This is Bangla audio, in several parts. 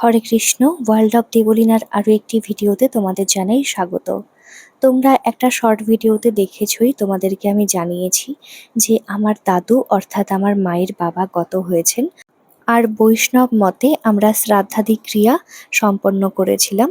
হরে কৃষ্ণ ওয়ার্ল্ড অফ দেবলিনার আরও একটি ভিডিওতে তোমাদের জানাই স্বাগত। তোমরা একটা শর্ট ভিডিওতে দেখেছই, তোমাদেরকে আমি জানিয়েছি যে আমার দাদু অর্থাৎ আমার মায়ের বাবা গত হয়েছেন আর বৈষ্ণব মতে আমরা শ্রাদ্ধাদি ক্রিয়া সম্পন্ন করেছিলাম।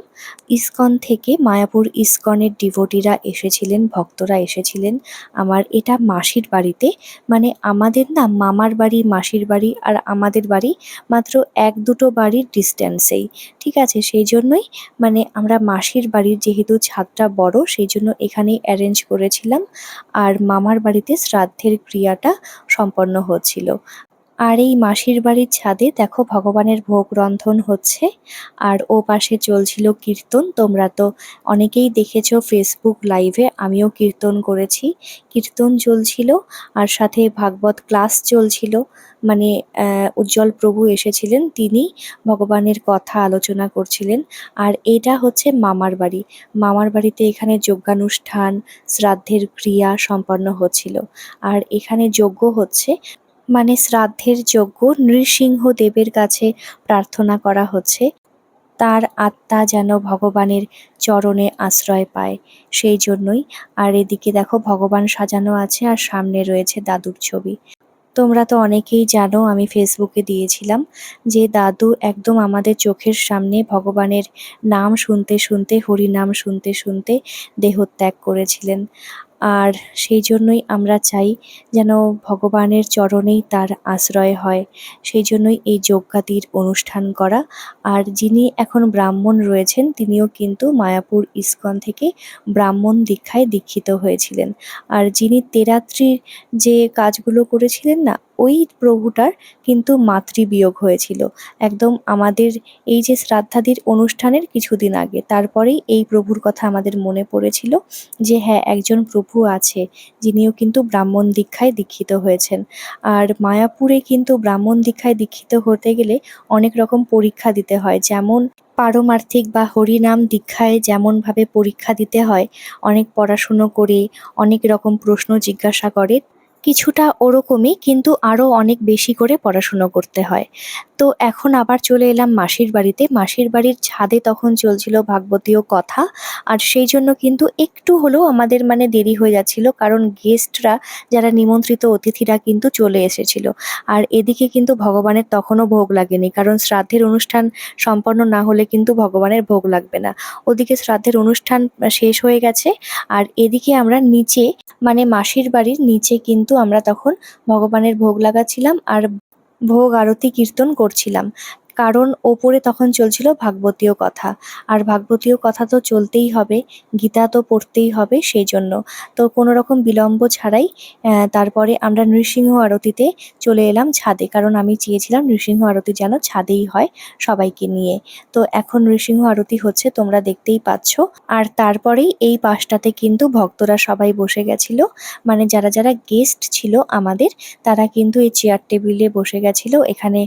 ইস্কন থেকে মায়াপুর ইস্কনের ডিভোটিরা এসেছিলেন, ভক্তরা এসেছিলেন। আমার এটা মাসির বাড়িতে মানে আমাদের না মামার বাড়ি, মাসির বাড়ি আর আমাদের বাড়ি মাত্র এক দুটো বাড়ির ডিস্ট্যান্সেই ঠিক আছে? সেই জন্যই মানে আমরা মাসির বাড়ির যেহেতু ছাদটা বড়, সেই জন্য এখানেই অ্যারেঞ্জ করেছিলাম। আর মামার বাড়িতে শ্রাদ্ধের ক্রিয়াটা সম্পন্ন হচ্ছিল। আর এই মাসির বাড়ির ছাদে দেখো ভগবানের ভোগ রন্ধন হচ্ছে, আর ও পাশে চলছিল কীর্তন। তোমরা তো অনেকেই দেখেছ ফেসবুক লাইভে আমিও কীর্তন করেছি। কীর্তন চলছিল, আর সাথে ভাগবত ক্লাস চলছিল। মানে উজ্জ্বল প্রভু এসেছিলেন, তিনি ভগবানের কথা আলোচনা করছিলেন। আর এটা হচ্ছে মামার বাড়ি। মামার বাড়িতে এখানে যজ্ঞানুষ্ঠান শ্রাদ্ধের ক্রিয়া সম্পন্ন হচ্ছিল। আর এখানে যজ্ঞ হচ্ছে মানে শ্রাদ্ধের যজ্ঞ নৃসিংহ দেবের কাছে প্রার্থনা করা হচ্ছে। তার আত্মা যেন ভগবানের চরণে আশ্রয় পায়। সেই জন্যই আর এদিকে দেখো ভগবান সাজানো আছে আর সামনে রয়েছে দাদুর ছবি। তোমরা তো অনেকেই জানো, আমি ফেসবুকে দিয়েছিলাম যে দাদু একদম আমাদের চোখের সামনে ভগবানের নাম শুনতে শুনতে হরি নাম শুনতে শুনতে দেহত্যাগ করেছিলেন। আর সেই জন্যই আমরা চাই যেন ভগবানের চরণেই তার আশ্রয় হয়। সেই জন্যই এই যজ্ঞাতির অনুষ্ঠান করা। আর যিনি এখন ব্রাহ্মণ রয়েছেন, তিনিও কিন্তু মায়াপুর ইস্কন থেকে ব্রাহ্মণ দীক্ষায় দীক্ষিত হয়েছিলেন। আর যিনি তেরাত্রির যে কাজগুলো করেছিলেন না ওই প্রভুটার কিন্তু মাতৃবিয়োগ হয়েছিল। একদম আমাদের এই যে শ্রাদ্ধাদির অনুষ্ঠানের কিছুদিন আগে, তারপরেই এই প্রভুর কথা আমাদের মনে পড়েছিল যে হ্যাঁ একজন প্রভু আছে, যিনিও কিন্তু ব্রাহ্মণ দীক্ষায় দীক্ষিত হয়েছেন। আর মায়াপুরে কিন্তু ব্রাহ্মণ দীক্ষায় দীক্ষিত হতে গেলে অনেক রকম পরীক্ষা দিতে হয়। যেমন পারমার্থিক বা হরিনাম দীক্ষায় যেমনভাবে পরীক্ষা দিতে হয়, অনেক পড়াশুনো করে, অনেক রকম প্রশ্ন জিজ্ঞাসা করে কিছুটা ওরকমই কিন্তু আরও অনেক বেশি করে পড়াশুনো করতে হয়। তো এখন আবার চলে এলাম মাসির বাড়িতে। মাসির বাড়ির ছাদে তখন চলছিল ভাগবতীয় কথা। আর সেই জন্য কিন্তু একটু হলেও আমাদের মানে দেরি হয়ে যাচ্ছিল, কারণ গেস্টরা যারা নিমন্ত্রিত অতিথিরা কিন্তু চলে এসেছিল। আর এদিকে কিন্তু ভগবানের তখনও ভোগ লাগেনি, কারণ শ্রাদ্ধের অনুষ্ঠান সম্পন্ন না হলে কিন্তু ভগবানের ভোগ লাগবে না। ওদিকে শ্রাদ্ধের অনুষ্ঠান শেষ হয়ে গেছে, আর এদিকে আমরা নিচে মানে মাসির বাড়ির নিচে কিন্তু আমরা তখন ভগবানের ভোগ লাগাচ্ছিলাম। আর ভোগ আরতি কীর্তন করছিলাম। কারণ ওপরে তখন চলছিল ভাগবতীয় কথা। আর ভাগবতীয় কথা তো চলতেই হবে, গীতা তো পড়তেই হবে সেই জন্য তো কোনো রকম বিলম্ব ছাড়াই তারপরে আমরা নৃসিংহ আরতিতে চলে এলাম ছাদে। কারণ আমি চেয়েছিলাম নৃসিংহ আরতি যেন ছাদেই হয় সবাইকে নিয়ে। তো এখন নৃসিংহ আরতি হচ্ছে, তোমরা দেখতেই পাচ্ছ। আর তারপরেই এই পাশটাতে কিন্তু ভক্তরা সবাই বসে গেছিল। মানে যারা যারা গেস্ট ছিল আমাদের, তারা কিন্তু এই চেয়ার টেবিলে বসে গেছিল। এখানে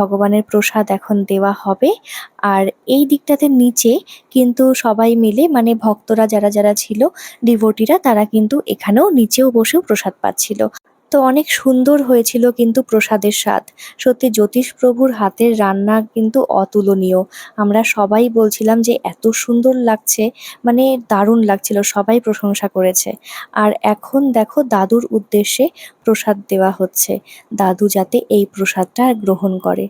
ভগবানের প্রসাদ এখন দেওয়া হবে। আর এই দিকটাতে নিচে কিন্তু সবাই মিলে মানে ভক্তরা যারা যারা ছিল, ডিভোটিরা, তারা কিন্তু এখানেও নিচেও বসেও প্রসাদ পাচ্ছিল। তো অনেক সুন্দর হয়েছিল কিন্তু প্রসাদের স্বাদ। সত্যি জ্যোতিষ প্রভুর হাতের রান্না কিন্তু অতুলনীয়। আমরা সবাই বলছিলাম যে এত সুন্দর লাগছে মানে দারুণ লাগছিল, সবাই প্রশংসা করেছে। আর এখন দেখো দাদুর উদ্দেশ্যে প্রসাদ দেওয়া হচ্ছে। দাদু যাতে এই প্রসাদটা গ্রহণ করে।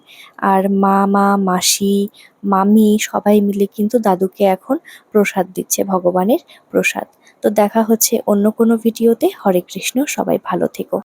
আর মা মা মাসি, মামি সবাই মিলে কিন্তু দাদুকে এখন প্রসাদ দিচ্ছে, ভগবানের প্রসাদ। তো দেখা হচ্ছে অন্য কোনো ভিডিওতে। হরে কৃষ্ণ, সবাই ভালো থেকো।